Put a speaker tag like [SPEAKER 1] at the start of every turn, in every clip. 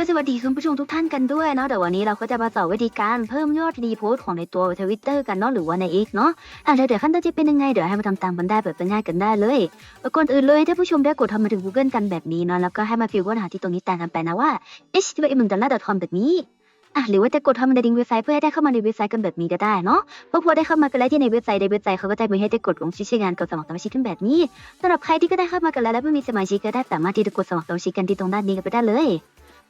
[SPEAKER 1] ก็สวัสดีคุณผู้ชมทุกท่านกันด้วยเนาะเดี๋ยววันนี้เราก็จะมาสอนวิธีการเพิ่มยอดรีโพสต์ของในตัวทวิตเตอร์กันเนาะหรือว่าใน X เนาะอะเดี๋ยวเดี๋ยวขั้นตอนจะเป็นยังไงเดี๋ยวให้มาทำตามกันได้แบบง่ายกันได้เลยก่อนอื่นเลยถ้าผู้ชมได้กดทำมาถึง Google กันแบบนี้เนาะแล้วก็ให้มาฟิวว่าหาที่ตรงนี้ตางกันไปนะว่า h t m l 1 dollar com แบบนี้อะหรือว่าจะกดทำมาในลิงเว็บไซต์เพื่อให้ได้เข้ามาในเว็บไซต์กันแบบนี้ก็ได้เนาะเพราะพอได้เข้ามากันแล้วที่ในเว็บไซต์ในเว็บไซต์เขาก็จะมีให้ได้กดลงชื่อใช้งานกดสมัครสมาชิกกันแบบนี้สำหรับใครที่ก็ได้เข้ามากันแล้วและไม่มีสมาชิกก็ได้สามารถที่จะกดสมัครสมาชิกกันที่ตรงด้านนี้กันไปได้เลย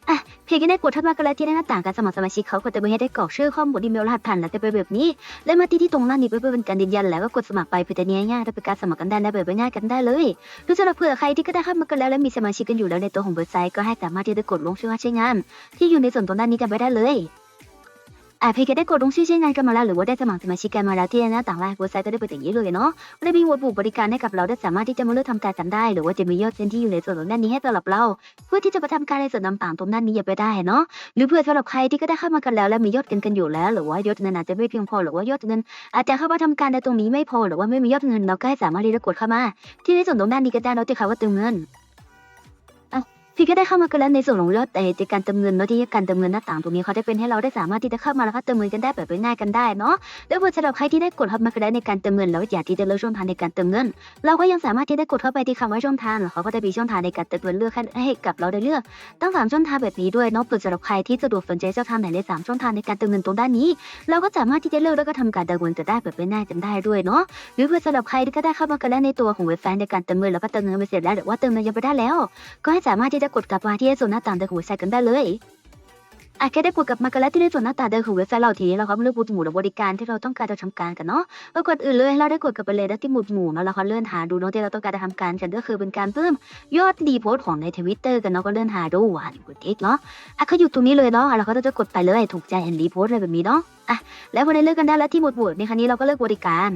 [SPEAKER 1] อะเพียงแค่ได้กดทับมากระที่ได้หน้าต่างการสมัครสมาชิกเขาก็จะไม่ให้ได้กรอกชื่อข้อมูลอีเมลรหัสผ่านแล้วจะเป็นแบบนี้ และมาที่ที่ตรงหน้านี้เพื่อเป็นการยืนยันแล้วก็กดสมัครไปเพื่อจะง่ายๆและเป็นการสมัครกันได้และแบบง่ายกันได้เลยหรือสำหรับเผื่อใครที่ก็ได้เข้ามากันแล้วและมีสมาชิกกันอยู่แล้วในตัวของเว็บไซต์ก็ให้สามารถที่จะกดลงชื่อว่าใช้งาน ที่อยู่ในส่วนตรงด้านนี้กันไปได้เลย อะเพียงแค่ได้กดลงชื่อใช้งานกันมาแล้วหรือว่าได้สมัครสมาชิกกันมาแล้วที่น้าต่างแรกเว็บไซต์ก็ได้เป็นอย่างนี้เลยเนาะได้มีวัตถุบริการให้กับเราได้สามารถที่จะมาเลือกทำการกันได้หรือว่าจะมียอดเซ็นที่อยู่ในส่วนตรงด้านนี้ให้สำหรับเราเพื่อที่จะมา ทำการในส่วนต่างๆตรงด้านนี้อย่าไปได้เนาะหรือเพื่อสำหรับใครที่ก็ได้เข้ามากันแล้วในส่วนของยอดแต่ในการเติมเงินเนาะที่การเติมเงินหน้าต่างตรงนี้เขาได้เป็นให้เราได้สามารถที่จะเข้ามาแล้วก็เติมเงินกันได้แบบง่ายกันได้เนาะแล้วเพื่อสำหรับใครที่ได้กดเข้ามากันแล้วในการเติมเงินแล้วอยากที่จะเลือกช่องทางในการเติมเงิน เราก็ยังสามารถที่ได้กดเข้าไปที่คำว่าช่องทางเขาก็จะมีช่องทางในการเติมเงินเลือกให้กับเราได้เลือกตั้งสามช่องทางแบบนี้ด้วยเนาะเพื่อสำหรับใครที่สะดวกสนใจช่องทางไหนในสามช่องทางในการเติมเงินตรงด้านนี้ เราก็สามารถที่จะเลือกแล้วก็ทำการเติมเงินจะได้แบบง่ายกันได้ด้วยเนาะหรือเพื่อสำหรับใครที่ก็ได้เข้ามากันแล้วในตัวของเว็บไซต์ในการเติมเงินแล้วก็เติมเงินไปเสร็จแล้วหรือว่าเติมเงินยังไม่ได้แล้ว ก็ให้สามารถที่จะกดกลับมาที่ส่วนหน้าต่างเดิมของเว็บไซต์กันได้เลยอะแค่ได้กดกลับมากันแล้วที่ในส่วนหน้าต่างเดิมของเว็บไซต์เราทีเราก็มเลือกหมวดหมู่หรือบริการที่เราต้องการจะทำการกันเนาะแล้วก่อนอื่นเลยเราได้กดกลับไปเลยแล้ที่หมวดหมู่เนาะเราก็เลื่อนหาดูเนาะที่เราต้องการจะทำการกันก็คือเป็นการเพิ่มยอดรีโพสต์ของในทวิตเตอร์กันเนาะก็เลื่อนหาดูหวาอยู่กดติ๊กเนาะอะเขาอยู่ตรงนี้เลยเนาะเราก็จะกดไปเลยถูกใจเห็นรีโพสต์อะไรแบบนี้เนาะอะแล้วพอได้เลือกกันได้แล้วที่หมวดหมู่ในครั้งนี้เราก็เลือกบริการ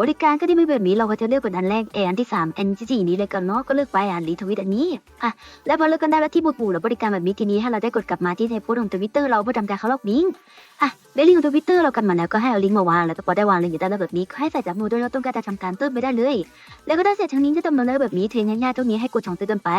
[SPEAKER 1] บริการก็ได้ไม่แบบนี้เราก็จะเลือกเป็นอันแรกเอออันที่สามอันที่สี่นี้เลยกันเนาะก็เลือกไปอ่านรีทวิตอันนี้อะแล้วพอเลือกกันได้แล้วที่บูบูหรือบริการแบบนี้ทีนี้ให้เราได้กดกลับมาที่ในโพสต์ของทวิตเตอร์เราเพื่อทำการเข้าล็อกลิงก์อะได้ลิงก์ของทวิตเตอร์เรากันมาแล้วก็ให้เอาลิงก์มาวางแล้วพอได้วางลิงก์อยู่ด้านล่างแบบนี้ก็ให้ใส่จับมือด้วยเราต้องการจะทำการเติมไปได้เลย แล้วก็ได้เสร็จทางนี้ก็ดำเนินได้แบบนี้เพียงง่ายๆตรงนี้ให้กดช่องซื้อนไป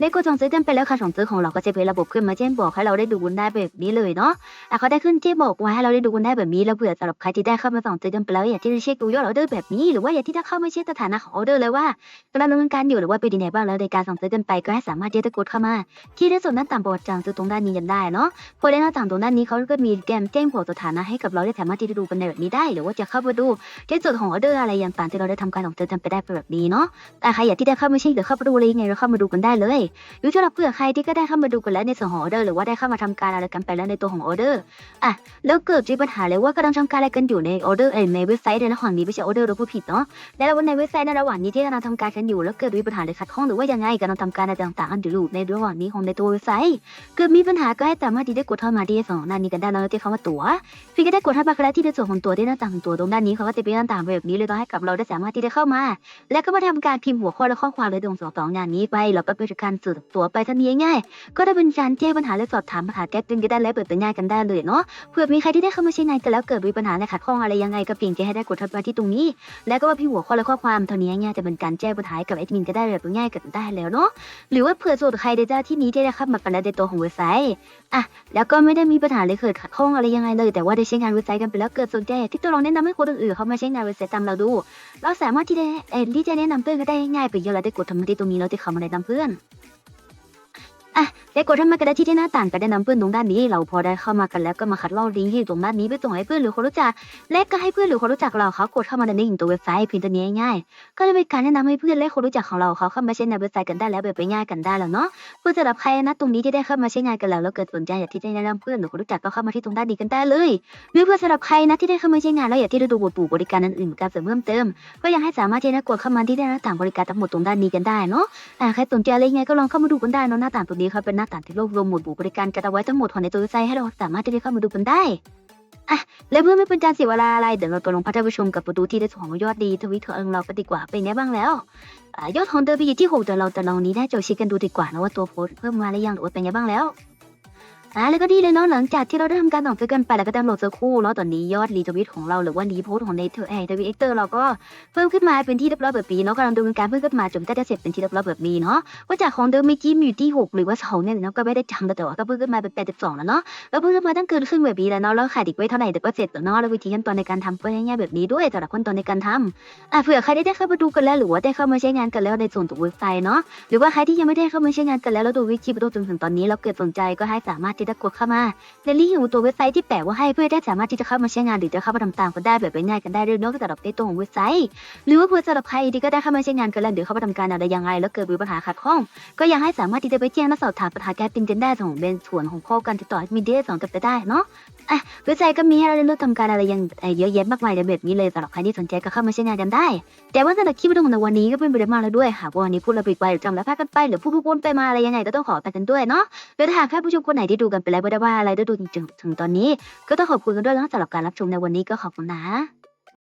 [SPEAKER 1] ได้กดช่องซื้อกันไปแล้วค่ะช่องซื้อของเราก็จะเป็นระบบขึ้นมาแจ้งบอกให้เราได้ดูกันได้แบบนี้เลยเนาะอะเขาได้ขึ้นที่บอกไว้ให้เราได้ดูกันได้แบบนี้แล้วเผื่อสำหรับใครที่ได้เข้ามาส่องเตือกันไปแล้วอยากที่จะเช็คดูยอดออเดอร์แบบนี้หรือว่าอยากที่จะเข้ามาเช็คสถานะของออเดอร์เลยว่ากำลังดำเนินการอยู่หรือว่าเป็นยังไงบ้างแล้วในการส่องเตือกันไปก็ให้สามารถที่จะกดเข้ามา ที่ในส่วนหน้านต่างประวัติจางซื้อตรงด้านนี้กันได้เนาะพอได้หน้าต่างตรงด้านนี้เขาก็มีแกมแจ้งบอกสถานะให้กับเราได้สามารถที่จะดูกันในแบบนี้ได้ หรือว่าจะเข้ามาดูในส่วนของออเดอร์อะไรอย่างต่างที่เราได้ทำการส่องเตือกันไปได้แบบนี้เนาะแต่ใครอยากที่ได้เข้ามาเช็คหรือเข้ามาดูอะไรยังไงเราเข้ามาดูกันได้เลยหรือสำหรับเผื่อใครที่ก็ได้เข้ามาดูกันแล้วในส่วนของออเดอร์หรือว่าได้เข้ามาทำการอะไรกันไปแล้วในตัวของออเดอร์อะแล้วเกิดมีปัญหาเลยว่ากำลังทำการอะไรกันอยู่ในออเดอร์ในเว็บไซต์ในระหว่างนี้ไม่ใช่ออเดอร์เราพูดผิดเนาะแล้วในเว็บไซต์ในระหว่างนี้ที่กำลังทำการกันอยู่แล้วเกิดมีปัญหาเลยขัดข้องหรือว่ายังไงกำลังทำการอะไรต่างๆกันอยู่ในระหว่างนี้ของในตัวเว็บไซต์เกิดมีปัญหาก็ให้สามารถที่ได้กดเข้ามาที่สองหน้านี้กันได้แล้วที่คำว่าตั๋วพี่ก็ได้กดเข้ามาแล้วที่ในส่วนของตัวที่หน้าต่างตัวตรงด้านนี้เขาก็จะเป็นหน้าต่างแบบนี้เลยต้องให้กับเราได้สามารถที่ได้เข้ามา แล้วก็มาทำการพิมพ์หัวข้อและข้อความเลยตรงสองสองอย่างนี้ไปเราก็เป็นการสื่อตัวไปทันทีง่ายๆก็ได้เป็นการแก้ปัญหาและสอบถามปัญหาแก้กันก็ได้และเปิดเป็นง่ายกันได้เลยเนาะเผื่อมีใครที่ได้เข้ามาใช้งานกันแล้วเกิดมีปัญหาในขัดข้องอะไรยังไงก็เพียงแค่ให้ได้กดทับมาที่ตรงนี้ แล้วก็ว่าพี่หัวข้อและข้อความเท่านี้ง่ายจะเป็นการแจ้งปัญหากับแอดมินก็ได้แบบง่ายกันได้แล้วเนาะหรือว่าเผื่อส่วนใครในเจ้าที่นี้ได้เข้ามากันแล้วในตัวของเว็บไซต์อะแล้วก็ไม่ได้มีปัญหาเลยเกิดขัดข้องอะไรยังไงเลย แต่ว่าได้ใช้งานเว็บไซต์กันไปแล้วเกิดสนใจที่จะลองแนะนำให้คนอื่นๆเขามาใช้งานเว็บไซต์ตามเราดู เราสามารถที่จะเอ่อที่จะแนะนำเพื่อนก็ได้ง่ายไปเยอะแล้วได้กดทำมาที่ตรงนี้แล้วที่เขามาแนะนำเพื่อน อ่ะได้กดทำมากันได้ที่ที่หน้าต่างก็ได้นำเพื่อนตรงด้านนี้ เราพอได้เข้ามากันแล้วก็มาคัดลอกลิงก์ที่อยู่ตรงด้านนี้ไปส่งให้เพื่อนหรือคนรู้จัก และก็ให้เพื่อนหรือคนรู้จักเราเขากดเข้ามาในลิงก์ตัวเว็บไซต์เพียงตัวนี้ง่ายๆก็จะเป็นการแนะนำให้เพื่อนและคนรู้จักของเราเขาเข้ามาใช้ในเว็บไซต์กันได้แล้วแบบไปง่ายกันได้แล้วเนาะเพื่อสำหรับใครนะตรงนี้ที่ได้เข้ามาใช้งานกันแล้วแล้วเกิดสนใจอยากที่จะแนะนำเพื่อนหรือคนรู้จักก็เข้ามาที่ตรงด้านนี้กันได้เลยหรือเพื่อสำหรับใครนะที่ได้เข้ามาใช้งานแล้วอยากที่จะดูบทปู่บริการอื่นๆการเสริมเพิ่มเติม ก็ยังให้สามารถที่จะกดเข้ามาที่หน้าต่างบริการทั้งหมดตรงด้านนี้กันได้เนาะอ่ใครสนใจอะไรไงก็ลองเข้ามาดูกันได้เนาะหน้าต่างตรงนี้ครับเป็นหน้าต่างที่รวบรวมหมวดหมู่บริการกันเอาไว้ทั้งหมดของในตัวเว็บไซต์ให้เราสามารถที่จะเข้ามาดูกันได้อะและเพื่อไม่เป็นการเสียเวลาอะไรเดี๋ยวเราไปลงพัฒนาผู้ชมกับประตูที่ได้ของยอดดีทวิตเธอร์ของเรากันดีกว่าเป็นไงบ้างแล้วอยอดของเดิมไปอยู่ที่หกแต่เราแต่ลองนี้ได้โจชิกันดูดีกว่านะว่าตัวโพสเพิ่มมาหรือยังหรือว่าเป็นไงบ้างแล้ว อ่าแล้วก็ดีเลยเนาะหลังจากที่เราได้ทำการต่อซื้อกันไปแล้วก็ตามโหลดสักครู่แล้วตอนนี้ยอดรีทวิตของเราหรือว่ารีโพสต์ของในเทอร์ไอทวิตเตอร์เราก็เพิ่มขึ้นมาเป็นที่เรียบร้อยแบบนี้เนาะกำลังดำเนินการเพิ่มขึ้นมาจนใกล้จะเสร็จเป็นที่เรียบร้อยแบบนี้เนาะว่าจากของเดิมเมื่อกี้มีอยู่ที่หกหรือว่าสองเนี่ยเนาะก็ไม่ได้จำแต่ว่าก็เพิ่มขึ้นมาเป็นแปดสิบสองแล้วเนาะก็เพิ่มขึ้นมาตั้งเกินครึ่งแบบนี้แล้วเนาะแล้วขายอีกไว้เท่าไหร่เดี๋ยวก็เสร็จแล้วเนาะแล้ววิธีขั้นตอนในการทำก็ง่ายๆแบบนี้ด้วยสำหรับขั้นตอนในการทำอะเผื่อใครได้เข้ามาดูกันแล้วหรือว่าได้เข้ามาใช้งานกันแล้วในส่วนตัวเว็บไซต์เนาะหรือว่าใครที่ยังไม่ได้เข้ามาใช้งานกันแล้วแล้วดูวิธีไประตูจนถึงตอนนี้แล้วเกิดสนใจก็ให้สามารถที่จะกดเข้ามาในลิงก์ของตัวเว็บไซต์ที่แปะไว่าให้เพื่อได้สามารถที่จะเข้ามาใช้งานหรือจะเข้ามาทำตามกันได้แบบง่ายกันได้เรื่องนอกจากในตัวของเว็บไซต์ หรือว่าเพื่อสำหรับใครที่ก็ได้เข้ามาใช้งานกันแล้วหรือเข้ามาทำการอะไรยังไง แล้วเกิดมีปัญหาขัดข้อง ก็ยังให้สามารถที่จะไปแจ้งและสอบถามปัญหาแก้เป็นเจนได้ของเบนส่วนของข้อการติดต่อมีเดียสองกับไปได้เนาะ อะเว็บไซต์ก็มีให้เราได้เลือกทำการอะไรยังเอ่อเยอะแยะมากมายในแบบนี้เลยสำหรับใครที่สนใจก็เข้ามาใช้งานกันได้ แต่ว่าสำหรับคลิปวิดีโอของในวันนี้ก็เป็นไปได้มากแล้วด้วยหากว่าวันนี้พูดระบิดไปหรือจำแล้วพลาดกันไปหรือพูดวนไปมาอะไรยังไงก็ต้องขอไปกันด้วยเนาะโดยถ้าหากแค่ผู้ชมคนไหนที่ดูกันไปแล้วไม่ได้ว่าอะไรได้ดูจริงถึงตอนนี้ ก็ต้องขอบคุณกันด้วยนะสำหรับการรับชมในวันนี้ก็ขอบคุณนะ